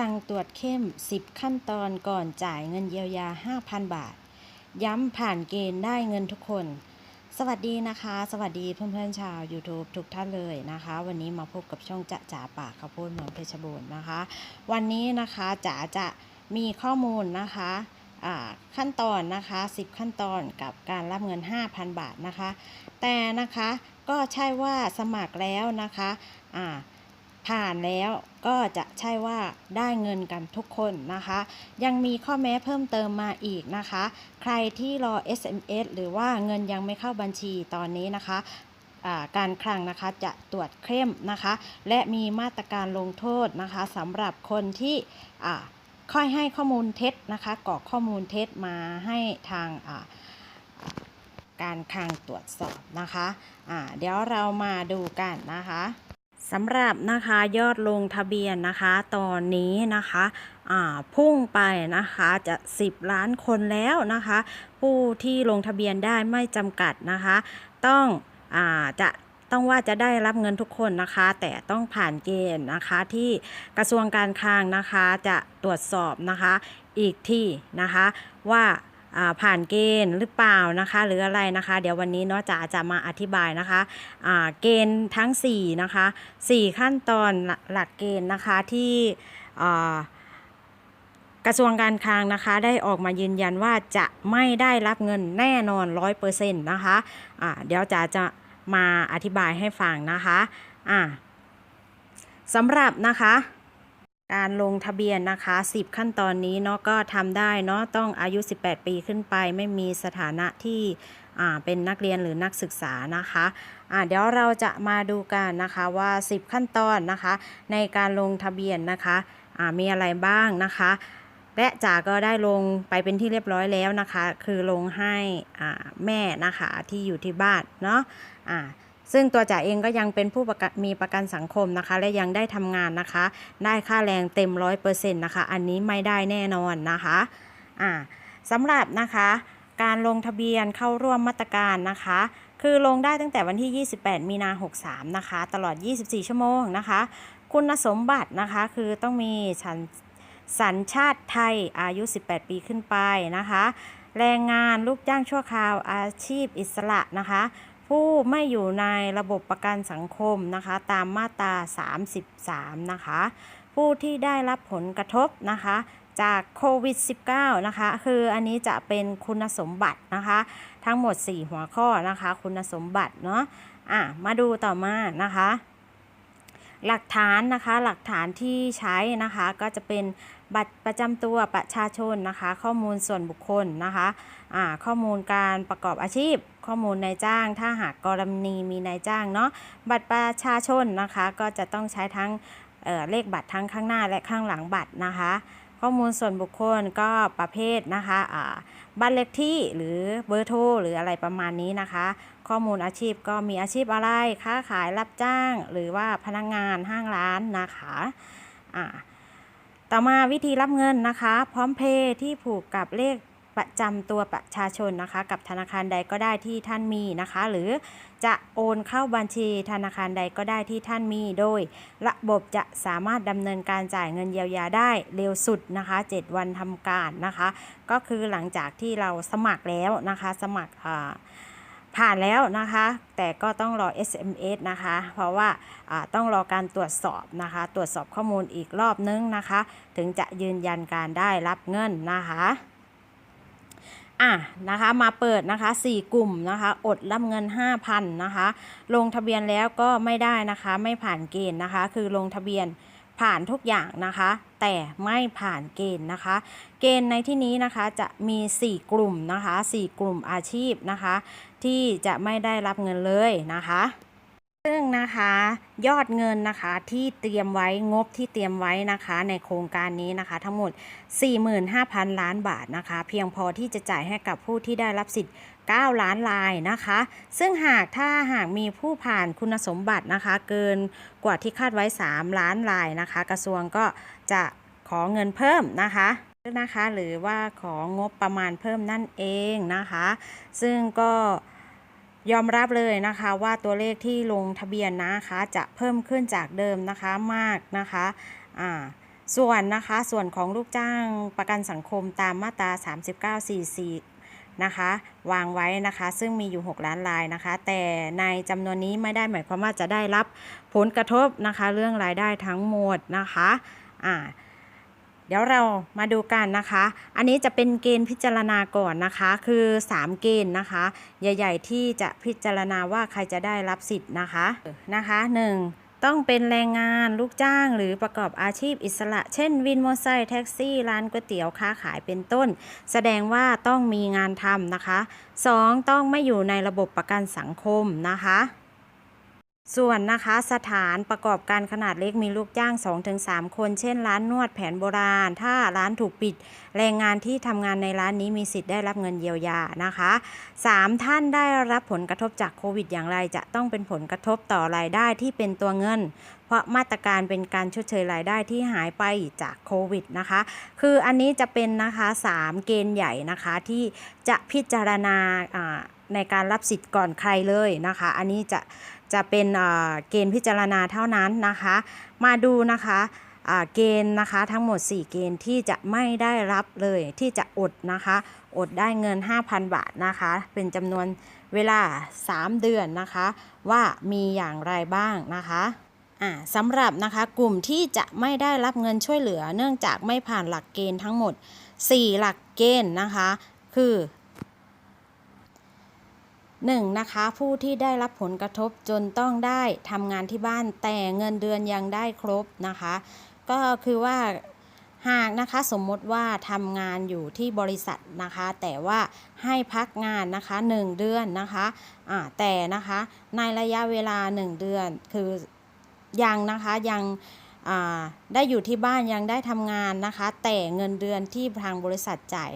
ลังตรวจเข้ม 10 ขั้นตอนก่อนจ่ายเงินเยียวยา 5,000 บาท ย้ำผ่านเกณฑ์ได้เงินทุกคน สวัสดีนะคะ สวัสดีเพื่อนๆชาว YouTube ทุกท่านเลยนะคะ วันนี้มาพบกับช่องจะจ๋าปากข้าวโพดเมืองเพชรบูรณ์นะคะ วันนี้นะคะจ๋าจะมีข้อมูลนะคะขั้นตอนนะคะ 10 ขั้นตอนกับการรับเงิน 5,000 บาทนะคะ แต่นะคะก็ใช่ว่าสมัครแล้วนะคะอ่า ผ่านแล้วก็จะใช่ว่าได้เงินกันทุกคนนะคะ ยังมีข้อแม้เพิ่มเติมมาอีกนะคะ ใครที่รอ SMS หรือว่าเงินยังไม่เข้าบัญชีตอนนี้นะคะการคลังนะคะจะตรวจเข้มนะคะ และมีมาตรการลงโทษนะคะสำหรับคนที่ค่อยให้ข้อมูลเท็จนะคะกรอกข้อมูลเท็จมาให้ทางการคลังตรวจสอบนะคะอ่าเดี๋ยวเรามาดูกันนะคะ สำหรับนะคะยอดลงทะเบียนนะคะ ตอนนี้นะคะพุ่งไปนะคะจะ 10 ล้านคนแล้วนะคะ ผู้ที่ลงทะเบียนได้ไม่จำกัดนะคะ ต้องอจะต้องว่าจะได้รับเงินทุกคนนะคะ แต่ต้องผ่านเกณฑ์นะคะที่กระทรวงการคลังนะคะจะตรวจสอบนะคะอีกที่นะคะว่า ผ่านเกณฑ์หรือเปล่านะคะ หรืออะไรนะคะ เดี๋ยววันนี้เนาะจะจะมาอธิบายนะคะเกณฑ์ทั้ง4นะคะ4 ขั้นตอนหลักหลักเกณฑ์นะคะที่กระทรวงการคลังนะคะได้ออกมายืนยันว่าจะไม่ได้รับเงินแน่นอน100%นะคะอ่าเดี๋ยวจะจะมาอธิบายให้ฟังนะคะอ่าสำหรับนะคะ การลงทะเบียนนะคะ 10 ขั้นตอนนี้เนาะก็ทำได้เนาะต้องอายุ 18 ปีขึ้นไป ไม่มีสถานะที่เป็นนักเรียนหรือนักศึกษานะคะอ่าเดี๋ยวเราจะมาดูกันนะคะว่า 10 ขั้นตอนนะคะ ในการลงทะเบียนนะคะมีอะไรบ้างนะคะและจ๋าก็ได้ลงไปเป็นที่เรียบร้อยแล้วนะคะ คือลงให้แม่นะคะที่อยู่ที่บ้านเนาะ ซึ่งตัวจ๋าเองก็ยังเป็นผู้มีประกันสังคมนะคะ และยังได้ทำงานนะคะ ได้ค่าแรงเต็มร้อยเปอร์เซ็นต์นะคะ อันนี้ไม่ได้แน่นอนนะคะอ่าสำหรับนะคะการลงทะเบียนเข้าร่วมมาตรการนะคะ คือลงได้ตั้งแต่วันที่ 28 มีนา 63 นะคะ ตลอด 24 ชั่วโมงนะคะ คุณสมบัตินะคะ คือต้องมีฉันสัญชาติไทยอายุ 18 ปีขึ้นไปนะคะ แรงงานลูกจ้างชั่วคราวอาชีพอิสระนะคะ ผู้ไม่อยู่ในระบบประกันสังคมนะคะ ตามมาตรา 33 นะคะ ผู้ที่ได้รับผลกระทบนะคะจากโควิด -19 นะคะ คืออันนี้จะเป็นคุณสมบัตินะคะ ทั้งหมด 4 หัวข้อนะคะ คุณสมบัติเนาะอะมาดูต่อมานะคะ หลักฐานนะคะหลักฐานที่ใช้นะคะก็จะเป็นบัตรประจำตัวประชาชนนะคะ ข้อมูลส่วนบุคคลนะคะอ่าข้อมูลการประกอบอาชีพ ข้อมูลนายจ้าง ถ้าหากกรณีมีนายจ้างเนาะบัตรประชาชนนะคะ ก็จะต้องใช้ทั้งเเลขบัตรทั้งข้างหน้าและข้างหลังบัตรนะคะ ข้อมูลส่วนบุคคลก็ประเภทนะคะบ้านเลขที่หรือเบอร์โทรหรืออะไรประมาณนี้นะคะ ข้อมูลอาชีพก็มีอาชีพอะไรค้าขายรับจ้าง หรือว่าพนักงงานห้างร้านนะคะต่อมาวิธีรับเงินนะคะ พร้อมเพย์ที่ผูกกับเลข ประจำตัวประชาชนนะคะ กับธนาคารใดก็ได้ที่ท่านมีนะคะ หรือจะโอนเข้าบัญชีธนาคารใดก็ได้ที่ท่านมี โดย ระบบจะสามารถดำเนินการจ่ายเงินเยียวยาได้เร็วสุดนะคะ 7 วันทำการนะคะ ก็คือหลังจากที่เราสมัครแล้วนะคะ สมัครผ่านแล้วนะคะ แต่ก็ต้องรอ SMS นะคะ เพราะว่าอ่าต้องรอการตรวจสอบนะคะ ตรวจสอบข้อมูลอีกรอบนึงนะคะ ถึงจะยืนยันการได้รับเงินนะคะ อะนะคะมาเปิดนะคะ 4 กลุ่มนะคะ อดรับเงิน 5,000นะคะ ลงทะเบียนแล้วก็ไม่ได้นะคะ ไม่ผ่านเกณฑ์นะคะ คือลงทะเบียนผ่านทุกอย่างนะคะ แต่ไม่ผ่านเกณฑ์นะคะ เกณฑ์ในที่นี้นะคะจะมี 4 กลุ่มนะคะ 4 กลุ่มอาชีพนะคะ ที่จะไม่ได้รับเงินเลยนะคะ ซึ่งนะคะยอดเงินนะคะที่เตรียมไว้งบที่เตรียมไว้นะคะ ในโครงการนี้นะคะ ทั้งหมด 45,000 ล้านบาทนะคะ เพียงพอที่จะจ่ายให้กับผู้ที่ได้รับสิทธิ์ 9 ล้านรายนะคะ ซึ่งหากถ้าหากมีผู้ผ่านคุณสมบัตินะคะ เกินกว่าที่คาดไว้ 3 ล้านรายนะคะ กระทรวงก็จะขอเงินเพิ่มนะคะนะคะ หรือว่าของบประมาณเพิ่มนั่นเองนะคะ ซึ่งก็ ยอมรับเลยนะคะว่าตัวเลขที่ลงทะเบียนนะคะจะเพิ่มขึ้นจากเดิมนะคะมากนะคะอ่าส่วนนะคะส่วนของลูกจ้างประกันสังคมตามมาตรา 3944 นะคะ วางไว้นะคะ ซึ่งมีอยู่ 6 ล้านรายนะคะ แต่ในจำนวนนี้ไม่ได้หมายความว่าจะได้รับผลกระทบนะคะ เรื่องรายได้ทั้งหมดนะคะอ่า เดี๋ยวเรามาดูกันนะคะ อันนี้จะเป็นเกณฑ์พิจารณาก่อนนะคะ คือ 3 เกณฑ์นะคะ ใหญ่ ๆ ที่จะพิจารณาว่าใครจะได้รับสิทธิ์นะคะนะคะ 1. ต้องเป็นแรงงานลูกจ้างหรือประกอบอาชีพอิสระ เช่น วินมอเตอร์ไซค์แท็กซี่ ร้านก๋วยเตี๋ยวค้าขายเป็นต้น แสดงว่าต้องมีงานทำนะคะ 2. ต้องไม่อยู่ในระบบประกันสังคมนะคะ ส่วนนะคะสถานประกอบการขนาดเล็กมีลูกจ้าง 2-3 คน เช่น ร้านนวดแผนโบราณ ถ้าร้านถูกปิด แรงงานที่ทำงานในร้านนี้มีสิทธิ์ได้รับเงินเยียวยานะคะ 3. ท่านได้รับผลกระทบจากโควิดอย่างไร จะต้องเป็นผลกระทบต่อรายได้ที่เป็นตัวเงิน เพราะมาตรการเป็นการชดเชยรายได้ที่หายไปจากโควิดนะคะ คืออันนี้จะเป็นนะคะ 3 เกณฑ์ใหญ่นะคะที่จะพิจารณาในการรับสิทธิ์ก่อนใครเลยนะคะ อันนี้จะ จะเป็นเกณฑ์พิจารณาเท่านั้นนะคะ มาดูนะคะเกณฑ์นะคะทั้งหมด 4 เกณฑ์ที่จะไม่ได้รับเลยที่จะอดนะคะ อดได้เงิน 5,000 บาทนะคะ เป็นจำนวนเวลา 3 เดือนนะคะ ว่ามีอย่างไรบ้างนะคะสำหรับนะคะกลุ่มที่จะไม่ได้รับเงินช่วยเหลือ เนื่องจากไม่ผ่านหลักเกณฑ์ทั้งหมด 4 หลักเกณฑ์นะคะ คือ 1. นะคะผู้ที่ได้รับผลกระทบจนต้องได้ทำงานที่บ้านแต่เงินเดือนยังได้ครบนะคะ ก็คือว่าหากนะคะสมมติว่าทำงานอยู่ที่บริษัทนะคะ แต่ว่าให้พักงานนะคะ 1 เดือนนะคะอ่าแต่นะคะในระยะเวลา 1 เดือนคือยังนะคะยัง ได้อยู่ที่บ้านยังได้ทำงานนะคะ แต่เงินเดือนที่ทางบริษัทจ่าย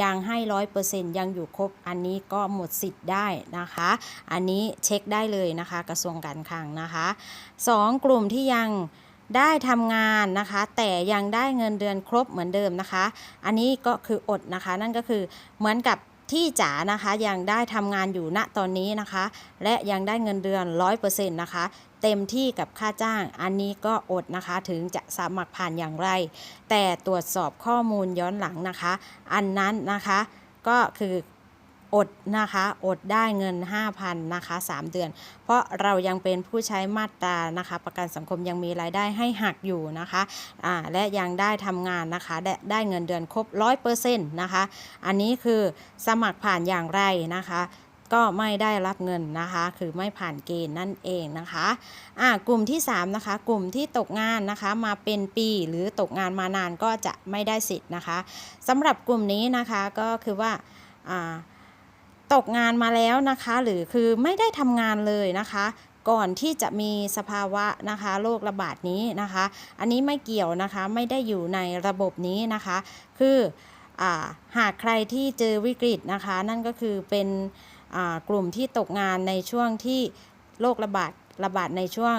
ยังให้ร้อยเปอร์เซ็นต์ยังอยู่ครบ อันนี้ก็หมดสิทธิ์ได้นะคะ อันนี้เช็คได้เลยนะคะ กระทรวงการคลังนะคะ 2. กลุ่มที่ยังได้ทำงานนะคะ แต่ยังได้เงินเดือนครบเหมือนเดิมนะคะ อันนี้ก็คืออดนะคะ นั่นก็คือเหมือนกับที่จ๋านะคะยังได้ทำงานอยู่ณตอนนี้นะคะ และยังได้เงินเดือน 100%นะคะ เต็มที่กับค่าจ้าง อันนี้ก็อดนะคะถึงจะสมัครผ่านอย่างไร แต่ตรวจสอบข้อมูลย้อนหลังนะคะ อันนั้นนะคะก็คืออดนะคะอดได้เงิน 5,000นะคะ 3 เดือน เพราะเรายังเป็นผู้ใช้มาตรานะคะ ประกันสังคมยังมีรายได้ให้หักอยู่นะคะอ่าและยังได้ทำงานนะคะได้ได้เงินเดือนครบ 100%นะคะ อันนี้คือสมัครผ่านอย่างไรนะคะ ก็ไม่ได้รับเงินนะคะ คือไม่ผ่านเกณฑ์นั่นเองนะคะอ่ากลุ่มที่3นะคะ กลุ่มที่ตกงานนะคะมาเป็นปีหรือตกงานมานานก็จะไม่ได้สิทธิ์นะคะสำหรับกลุ่มนี้นะคะก็คือว่าอ่าตกงานมาแล้วนะคะ หรือคือไม่ได้ทำงานเลยนะคะ ก่อนที่จะมีสภาวะนะคะโรคระบาดนี้นะคะ อันนี้ไม่เกี่ยวนะคะไม่ได้อยู่ในระบบนี้นะคะ คืออาหากใครที่เจอวิกฤตนะคะ นั่นก็คือเป็น กลุ่มที่ตกงานในช่วงที่โรคระบาดระบาดในช่วง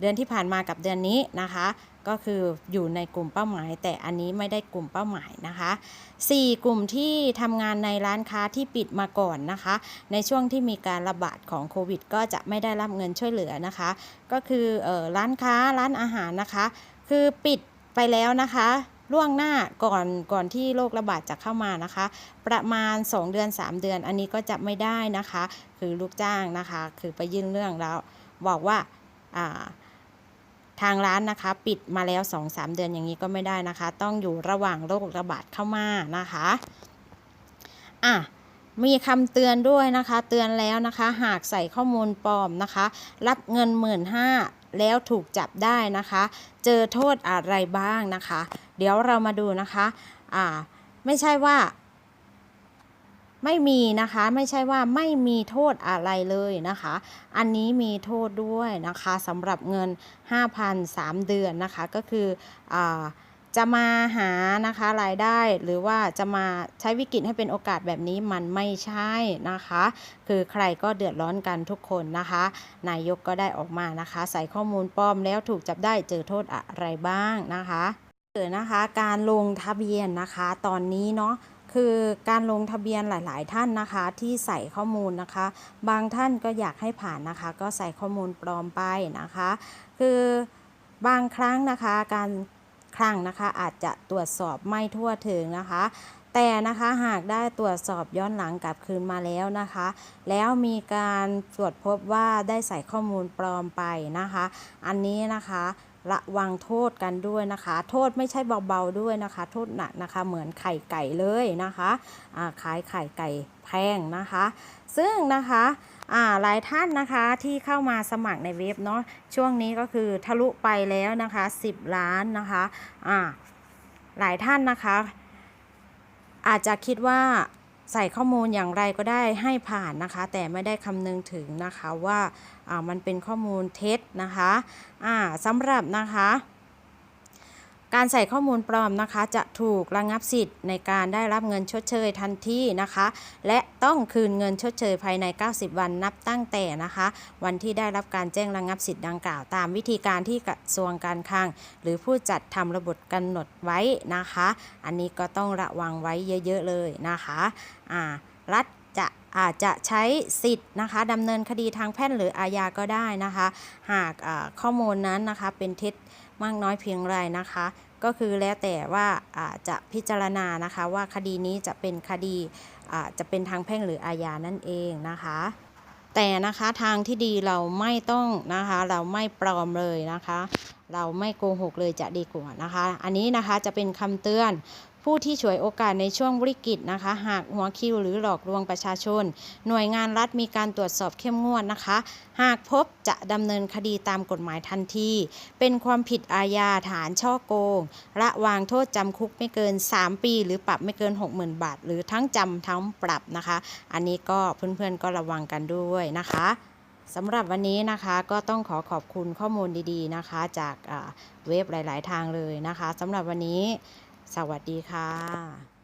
เดือนที่ผ่านมากับเดือนนี้นะคะ ก็คืออยู่ในกลุ่มเป้าหมาย แต่อันนี้ไม่ได้กลุ่มเป้าหมายนะคะ 4 กลุ่มที่ทำงานในร้านค้าที่ปิดมาก่อนนะคะ ในช่วงที่มีการระบาดของโควิด ก็จะไม่ได้รับเงินช่วยเหลือนะคะ ก็คือออร้านค้าร้านอาหารนะคะ คือปิดไปแล้วนะคะ ล่วงหน้าก่อนก่อนที่โรคระบาดจะเข้ามานะคะ ประมาณ 2 เดือน 3 เดือน อันนี้ก็จะไม่ได้นะคะ คือลูกจ้างนะคะ คือไปยื่นเรื่องแล้วบอกว่าทางร้านนะคะปิดมาแล้ว 2-3 เดือนอย่างนี้ก็ไม่ได้นะคะ ต้องอยู่ระหว่างโรคระบาดเข้ามานะคะอะมีคำเตือนด้วยนะคะ เตือนแล้วนะคะ หากใส่ข้อมูลปลอมนะคะ รับเงิน 1 5ื่น แล้วถูกจับได้นะคะ เจอโทษอะไรบ้างนะคะ เดี๋ยวเรามาดูนะคะอ่าไม่ใช่ว่าไม่มีนะคะไม่ใช่ว่าไม่มีโทษอะไรเลยนะคะ อันนี้มีโทษด้วยนะคะสำหรับเงิน 5,000 3 เดือนนะคะก็คืออา จะมาหานะคะรายได้หรือว่าจะมาใช้วิกฤตให้เป็นโอกาสแบบนี้มันไม่ใช่นะคะ คือใครก็เดือดร้อนกันทุกคนนะคะ นายกก็ได้ออกมานะคะ ใส่ข้อมูลปลอมแล้วถูกจับได้เจอโทษอะไรบ้างนะคะเออนะคะการลงทะเบียนนะคะตอนนี้เนาะคือการลงทะเบียนหลาย ๆ ท่านนะคะที่ใส่ข้อมูลนะคะ บางท่านก็อยากให้ผ่านนะคะ ก็ใส่ข้อมูลปลอมไปนะคะ คือบางครั้งนะคะการ ครั้งนะคะ อาจจะตรวจสอบไม่ทั่วถึงนะคะ แต่นะคะหากได้ตรวจสอบย้อนหลังกลับคืนมาแล้วนะคะ แล้วมีการตรวจพบว่าได้ใส่ข้อมูลปลอมไปนะคะ อันนี้นะคะระวังโทษกันด้วยนะคะ โทษไม่ใช่เบาๆด้วยนะคะ โทษหนักนะคะ เหมือนไข่ไก่เลยนะคะขายไข่ไก่แพงนะคะ ซึ่งนะคะ หลายท่านนะคะที่เข้ามาสมัครในเว็บเนาะช่วงนี้ก็คือทะลุไปแล้วนะคะ 10 ล้านนะคะหลายท่านนะคะ อาจจะคิดว่าใส่ข้อมูลอย่างไรก็ได้ให้ผ่านนะคะ แต่ไม่ได้คำนึงถึงนะคะว่ามันเป็นข้อมูลเท็จนะคะอ่าสำหรับนะคะ การใส่ข้อมูลปลอมนะคะจะถูกระงับสิทธิ์ในการได้รับเงินชดเชยทันทีนะคะ และต้องคืนเงินชดเชยภายใน 90 วันนับตั้งแต่นะคะ วันที่ได้รับการแจ้งระงับสิทธิ์ดังกล่าว ตามวิธีการที่กระทรวงการคลัง หรือผู้จัดทำระบบกำหนดไว้นะคะ อันนี้ก็ต้องระวังไว้เยอะ ๆ เลยนะคะอ่ารัฐจะอาจจะใช้สิทธิ์นะคะดำเนินคดีทางแพ่งหรืออาญาก็ได้นะคะ หากข้อมูลนั้นนะคะเป็นเท็จ มากน้อยเพียงไรนะคะ ก็คือแล้วแต่ว่าจะพิจารณานะคะว่าคดีนี้จะเป็นคดีจะเป็นทางแพ่งหรืออาญานั่นเองนะคะแต่นะคะทางที่ดีเราไม่ต้องนะคะเราไม่ปลอมเลยนะคะ เราไม่โกหกเลยจะดีกว่านะคะ อันนี้นะคะจะเป็นคำเตือน ผู้ที่ฉวยโอกาสในช่วงวิกฤตนะคะ หากหัวคิวหรือหลอกลวงประชาชน หน่วยงานรัฐมีการตรวจสอบเข้มงวดนะคะ หากพบจะดำเนินคดีตามกฎหมายทันที เป็นความผิดอาญาฐานช่อโกงระวางโทษจำคุกไม่เกิน 3 ปี หรือปรับไม่เกิน 60,000 บาท หรือทั้งจำทั้งปรับนะคะ อันนี้ก็เพื่อนๆก็ระวังกันด้วยนะคะสำหรับวันนี้นะคะก็ต้องขอขอบคุณข้อมูลดีๆนะคะ จากเว็บหลาย ๆ ทางเลยนะคะสำหรับวันนี้ สวัสดีค่ะ